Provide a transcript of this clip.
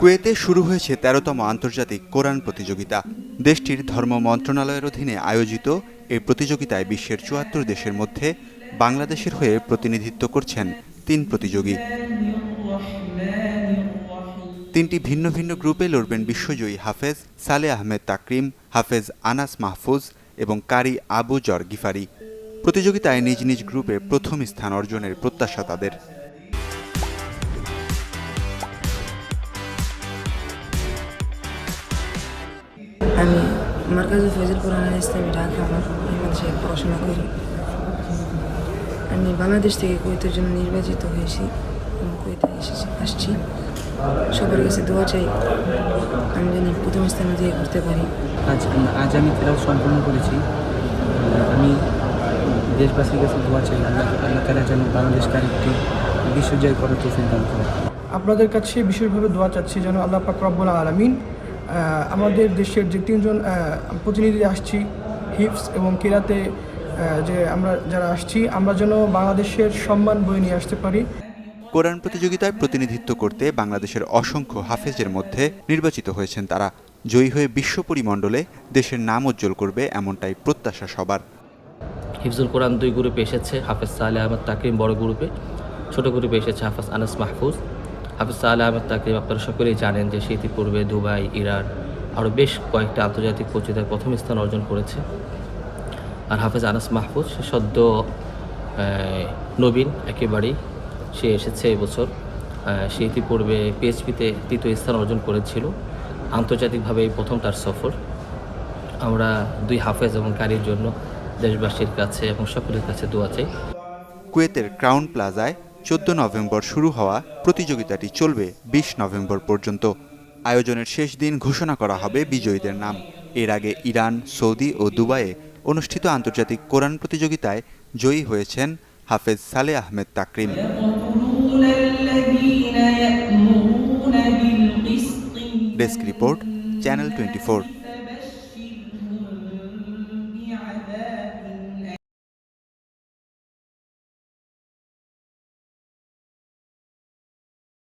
কুয়েতে শুরু হয়েছে তেরোতম আন্তর্জাতিক কোরআন প্রতিযোগিতা। দেশটির ধর্ম মন্ত্রণালয়ের অধীনে আয়োজিত এই প্রতিযোগিতায় বিশ্বের চুয়াত্তর দেশের মধ্যে বাংলাদেশের হয়ে প্রতিনিধিত্ব করছেন তিন প্রতিযোগী। তিনটি ভিন্ন ভিন্ন গ্রুপে লড়বেন বিশ্বজয়ী হাফেজ সালে আহমেদ তাকরিম হাফেজ আনাস মাহফুজ এবং কারি আবু জর গিফারি। প্রতিযোগিতায় নিজ নিজ গ্রুপে প্রথম স্থান অর্জনের প্রত্যাশা তাদের। আমি মার্কাজুল ফজল কোরআন ইসলামী ঢাকা আমার বাংলাদেশে পড়াশোনা করি। আমি বাংলাদেশ থেকে কুয়েতের জন্য নির্বাচিত হয়েছি এবং কুয়েতে এসেছি আসছি। সবার কাছে দোয়া চাই আমি যেন প্রথম স্থানে দিয়ে করতে পারি। আজ আজ আমি তেলাও সম্পন্ন করেছি। আমি দেশবাসীর কাছে দোয়া চাই আল্লাহ আল্লাহ তালা যেন বাংলাদেশকে আরেকটি বিশ্বজয় করার তৌফিক দান করে আপনাদের কাছে বিশেষভাবে দোয়া চাচ্ছি যেন আল্লাহ পাক রব্বুল আলমিন আমাদের দেশের যে তিনজন প্রতিনিধি আসছি হিপস এবং কেরাতে যে আমরা যারা আসছি আমরা যেন বাংলাদেশের সম্মান বয়ে নিয়ে আসতে পারি। কোরআন প্রতিযোগিতায় প্রতিনিধিত্ব করতে বাংলাদেশের অসংখ্য হাফেজের মধ্যে নির্বাচিত হয়েছেন তারা। জয়ী হয়ে বিশ্ব পরিমণ্ডলে দেশের নাম উজ্জ্বল করবে এমনটাই প্রত্যাশা সবার। হিফজুল কোরআন দুই গ্রুপে এসেছে হাফেজ সালে আহমদ তাকরিম বড় গ্রুপে ছোট গ্রুপে এসেছে হাফেজ আনাস মাহফুজ। হাফেজ সালে আহমদ তাকরিম আপনারা সকলেই জানেন যে সে ইতিপূর্বে দুবাই, ইরান আরও বেশ কয়েকটা আন্তর্জাতিক পত্রিকায় প্রথম স্থান অর্জন করেছে। আর হাফেজ আনাস মাহফুজ, সে সদ্য নবীন একেবারেই সে এসেছে এবছর সে ইতিপূর্বে পিএইচপিতে তৃতীয় স্থান অর্জন করেছিল। আন্তর্জাতিকভাবে এই প্রথম তার সফর। আমরা দুই হাফেজ এবং কারির জন্য দেশবাসীর কাছে এবং সকলের কাছে দোয়া চাই। কুয়েতের ক্রাউন প্লাজায় চোদ্দ নভেম্বর শুরু হওয়া প্রতিযোগিতাটি চলবে বিশ নভেম্বর পর্যন্ত। আয়োজনের শেষ দিন ঘোষণা করা হবে বিজয়ীদের নাম। এর আগে ইরান, সৌদি ও দুবাইয়ে অনুষ্ঠিত আন্তর্জাতিক কোরআন প্রতিযোগিতায় জয়ী হয়েছেন Hafez Saleh Ahmed Takrim. Desk report, channel twenty